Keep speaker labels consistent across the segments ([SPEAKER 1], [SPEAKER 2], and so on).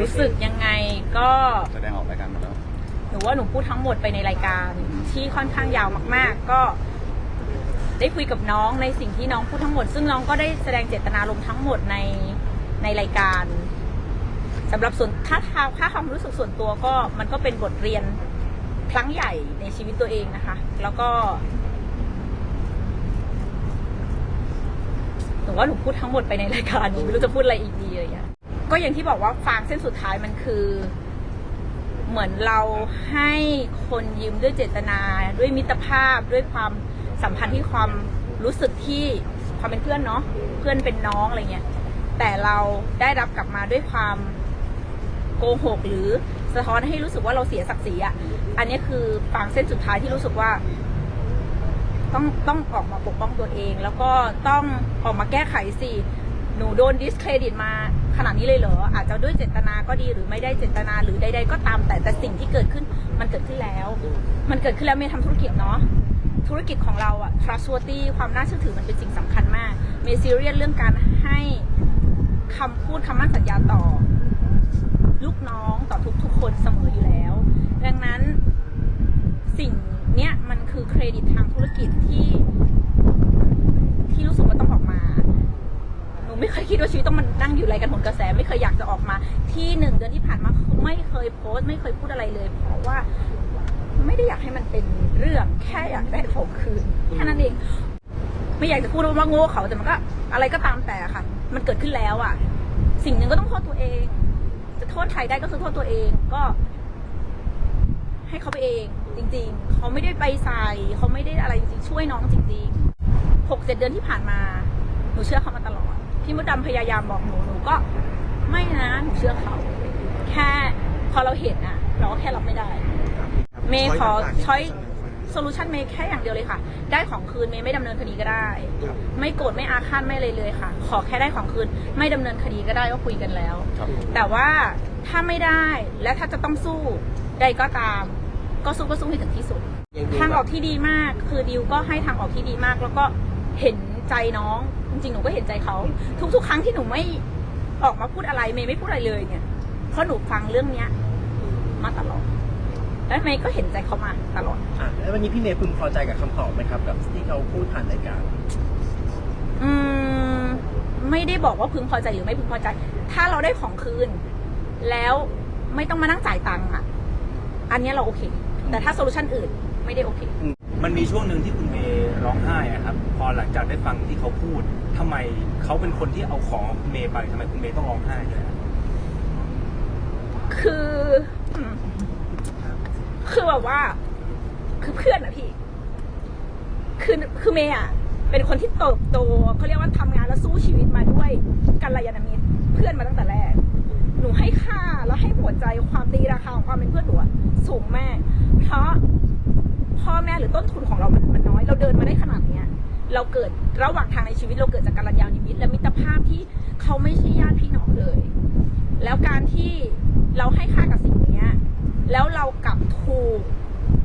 [SPEAKER 1] รู้สึกยังไงก็
[SPEAKER 2] แสดงออกรายการหมดแล้ว
[SPEAKER 1] หนูว่าหนูพูดทั้งหมดไปในรายการที่ค่อนข้างยาวมาก ๆ ก็ได้คุยกับน้องในสิ่งที่น้องพูดทั้งหมด ซึ่งน้องก็ได้แสดงเจตนารมณ์ทั้งหมดในในรายการสำหรับส่วนถ้าทางถ้าความรู้สึกส่วนตัวก็มันก็เป็นบทเรียนครั้งใหญ่ในชีวิตตัวเองนะคะ แล้วก็หนูว่าหนูพูดทั้งหมดไปในรายการหนูไม่รู้จะพูดอะไรอีกดีอะไรอย่างเงี้ย ก็อย่างที่บอกว่าฟางเส้นสุดท้ายมันคือ เหมือนเราให้คนยืมด้วยเจตนา ด้วยมิตรภาพด้วยความสัมพันธ์ที่ความรู้สึกที่ความเป็นเพื่อนเนาะเพื่อนเป็นน้องอะไรเงี้ยแต่เราได้รับกลับมาด้วยความโกหกหรือสะท้อนให้รู้สึกว่าเราเสียศักดิ์ศรีอะ อันนี้คือฟางเส้นสุดท้ายที่รู้สึกว่า ต้องต้องออกมาปกป้องตัวเอง แล้วก็ต้องออกมาแก้ไขสิ นูโดนดิสเครดิตมาขนาดนี้เลยเหรอ อาจจะด้วยเจตนาก็ดีหรือไม่ได้เจตนาหรือใดๆก็ตามแต่แต่สิ่งที่เกิดขึ้นมันเกิดขึ้นแล้ว มันเกิดขึ้นแล้วเมย์ทำธุรกิจเนาะธุรกิจของเราอะ trustworthy ความน่าเชื่อถือมันเป็นสิ่งสำคัญมาก เมย์ซีเรียสเรื่องการให้คำพูดคำมั่นสัญญาต่อ ลูกน้องต่อทุกๆคนเสมออยู่แล้ว ดังนั้นสิ่งเนี้ยมันคือเครดิตทางธุรกิจที่รู้สึกว่าต้องออกมา หนูไม่ เคยคิดว่าชีวิตต้องมันนั่งอยู่ไรกันหนกระแส ไม่เคยอยากจะออกมา ที่หนึ่งเดือนที่ผ่านมาไม่เคยโพสต์ ไม่เคยพูดอะไรเลย เพราะว่าไม่ได้อยากให้มันเป็นเรื่องแค่อยากได้ของคืนแค่นั้นเอง ไม่อยากจะพูดว่าโง่เขาแต่มันก็ อะไรก็ตามแต่ค่ะ มันเกิดขึ้นแล้วอะ สิ่งหนึ่งก็ต้องโทษตัวเอง จะโทษใครได้ก็คือโทษตัวเองก็ ให้เขาไปเอง จริง ๆ เขาไม่ได้ไปใส่เขาไม่ได้อะไรจริงๆช่วยน้องจริงๆหกเจ็ดเดือนที่ผ่านมาหนูเชื่อเขามาตลอด พี่มดดำพยายามบอกหนูหนูก็ ไม่นะหนูเชื่อเขา แค่พอเราเห็นอะเราก็แค่รับไม่ได้ เมย์ขอช้อยโซลูชันเมย์แค่อย่างเดียวเลยค่ะ ได้ของคืนเมย์ไม่ดำเนินคดีก็ได้ ไม่โกรธไม่อาฆาตไม่เลยเลยค่ะ ขอแค่ได้ของคืน ไม่ดำเนินคดีก็ได้ก็คุยกันแล้ว
[SPEAKER 2] ครับ
[SPEAKER 1] แต่ว่าถ้าไม่ได้และถ้าจะต้องสู้ใดก็ตาม ก็สู้ก็สู้ให้ถึงที่สุด ทางออกที่ดีมาก คือดิวก็ให้ทางออกที่ดีมาก แล้วก็เห็นใจน้อง จริงๆหนูก็เห็นใจเขาทุกๆ ครั้งที่หนูไม่ออกมาพูดอะไรเมย์ไม่พูดอะไรเลยเนี่ยเพราะหนูฟังเรื่องเนี้ย มาตลอดและเมย์ก็เห็นใจเขามาตลอด
[SPEAKER 3] อะแล้ววันนี้พี่เมย์พึงพอใจกับคำตอบไหมครับ กับที่เขาพูดผ่านรายการ
[SPEAKER 1] อืมไม่ได้บอกว่าพึงพอใจหรือไม่พึงพอใจ ถ้าเราได้ของคืน แล้วไม่ต้องมานั่งจ่ายตังค์อะ อันเนี้ยเราโอเค แต่ถ้าโซลูชันอื่นไม่ได้โอเค
[SPEAKER 4] มันมีช่วงหนึ่งที่คุณเมย์ ร้องไห้อะครับ พอหลังจากได้ฟังที่เขาพูดทำไมเขาเป็นคนที่เอาของคุณเมย์ไปทำไมคุณเมย์ต้องร้องไห้ด้วย
[SPEAKER 1] คืออืมคือแบบว่า คือเพื่อนอะพี่ คือคือเมย์อะเป็นคนที่เติบโตเขาเรียกว่าทำงานแล้ว เดินมาได้ขนาดเนี้ยเราเกิดระหว่างทางในชีวิตเราเกิดจากกัลยาณมิตและมิตรภาพที่เขาไม่ใช่ญาติพี่น้องเลย แล้วการที่เราให้ค่ากับสิ่งเนี้ยแล้วเรากลับถูก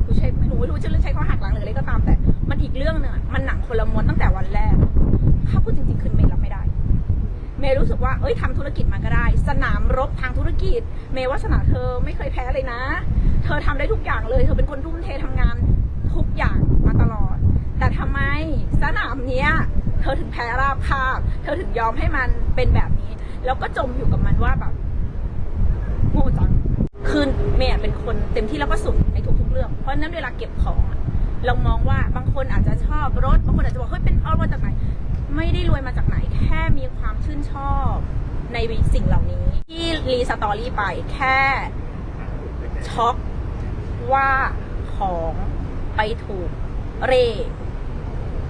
[SPEAKER 1] กูใช้ไม่รู้ไม่รู้จะเรื่องใช้ข้อหักหลังหรืออะไรก็ตามแต่ มันอีกเรื่องหนึ่งมันหนังคนละม้วนตั้งแต่วันแรกถ้าพูดจริงๆคือเมย์รับไม่ได้ เมย์รู้สึกว่าเอ้ยทำธุรกิจมาก็ได้ สนามรบทางธุรกิจ เมย์ว่าสนาเธอไม่เคยแพ้เลยนะ เธอทำได้ทุกอย่างเลย เธอเป็นคนทุ่มเททำงานทุกอย่างมาตลอด แต่ทำไมสนามเนี้ยเธอถึงแพ้ราบคาบ เธอถึงยอมให้มันเป็นแบบนี้ แล้วก็จมอยู่กับมันว่าแบบโง่จังคือเมย์เป็นคนเต็มที่แล้วก็สุดในทุกๆเรื่อง เพราะนั้นเวลาเก็บของ เรามองว่าบางคนอาจจะชอบรถ บางคนอาจจะบอกเฮ้ยเป็นเอามาจากไหน ไม่ได้รวยมาจากไหน แค่มีความชื่นชอบในสิ่งเหล่านี้ ที่รีสตอรี่ไปแค่ช็อกว่าของไปถูก เร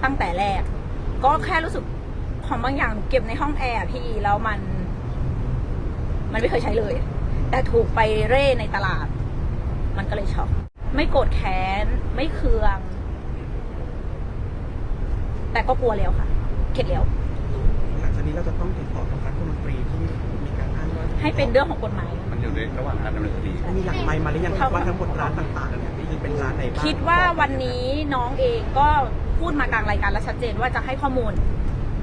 [SPEAKER 1] ตั้งแต่แรก ก็แค่รู้สึกของบางอย่างหนูเก็บในห้องแอร์อะพี่แล้วมัน มันไม่เคยใช้เลย แต่ถูกไปเร่ในตลาด มันก็เลยช็อกไม่โกรธแค้น ไม่เคือง แต่ก็กลัวแล้วค่ะ เข็ดแล้ว
[SPEAKER 5] หลังจากนี้เราจะต้องติดต่อกับรัฐมนตรีที่มีการอ้างว่า
[SPEAKER 1] ให้เป็นเรื่องของกฎหมาย
[SPEAKER 2] มันอยู่ในระหว่างการดำเนินคดี
[SPEAKER 5] มีหลังไมค์มาหรือยังครับว่าทั้งหมดร้านต่างๆเนี่ย มีเป็นร้านไหนบ้าง
[SPEAKER 1] คิดว่าวันนี้น้องเองก็พูดมากลางรายการและชัดเจนว่าจะให้ข้อมูล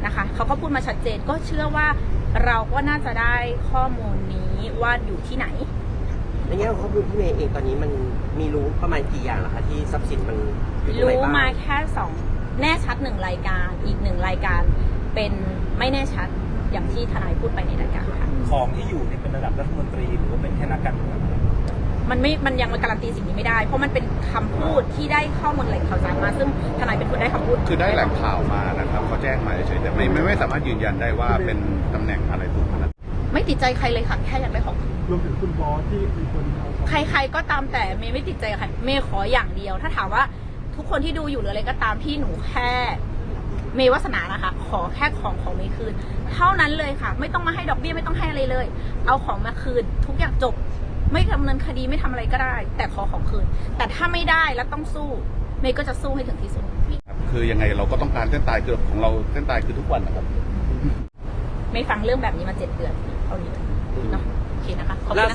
[SPEAKER 1] นะคะเขาก็พูดมาชัดเจนก็เชื่อว่าเราก็น่าจะได้ข้อมูลนี้ว่าอยู่ที่ไหน
[SPEAKER 6] ในแง่ของข้อมูลพี่เมย์เองตอนนี้มันมีรู้ประมาณกี่อย่างแล้วคะที่ทรัพย์สินมันอยู่ตรงไหน
[SPEAKER 1] รู้
[SPEAKER 6] บ้าง
[SPEAKER 1] มาแค่สองแน่ชัดหนึ่งรายการอีกหนึ่งรายการเป็นไม่แน่ชัดอย่างที่ทนายพูดไปในรายการค่ะ
[SPEAKER 4] ของที่อยู่เนี่ยเป็นระดับรัฐมนตรีหรือว่า
[SPEAKER 1] มันไม่มันยังการันตีสิ่งนี้ไม่ได้ เพราะมันเป็นคำพูดที่ได้ข้อมูลแหล่งข่าวสารมา ซึ่งทนายเป็นคนได้คำพูด
[SPEAKER 2] คือได้แหล่งข่าวมานะครับเขาแจ้งมาเฉยๆแต่ไม่ไม่ไม่สามารถยืนยันได้ว่าเป็นตำแหน่งอะไรถูกขนาด
[SPEAKER 1] ไม่ติดใจใครเลยค่ะ แค่อยากได้ของ
[SPEAKER 5] รวมถึงคุณบอสที่เป็นคนเอาของ
[SPEAKER 1] ใครๆก็ตามแต่เมย์ไม่ติดใจกับใครเมย์ขออย่างเดียว ถ้าถามว่าทุกคนที่ดูอยู่หรืออะไรก็ตามที่หนูแค่ เมย์วาสนานะคะ ขอแค่ของของเมย์คืน เท่านั้นเลยค่ะ ไม่ต้องมาให้ดอกเบี้ยไม่ต้องให้อะไรเลย เอาของมาคืน ทุกอย่างจบ ไม่ดำเนินคดีไม่ทำอะไรก็ได้ แต่ขอของคืน แต่ถ้าไม่ได้แล้วต้องสู้ เมย์ก็จะสู้ให้ถึงที่สุด
[SPEAKER 2] ครับคือยังไงเราก็ต้องการเส้นตายคือของเราเส้นตายคือทุกวันนะครับ
[SPEAKER 1] ไม่ฟังเรื่องแบบนี้มาเจ็ดเดือนเท่านี้เนาะโอเคนะคะขอบคุณนะคะ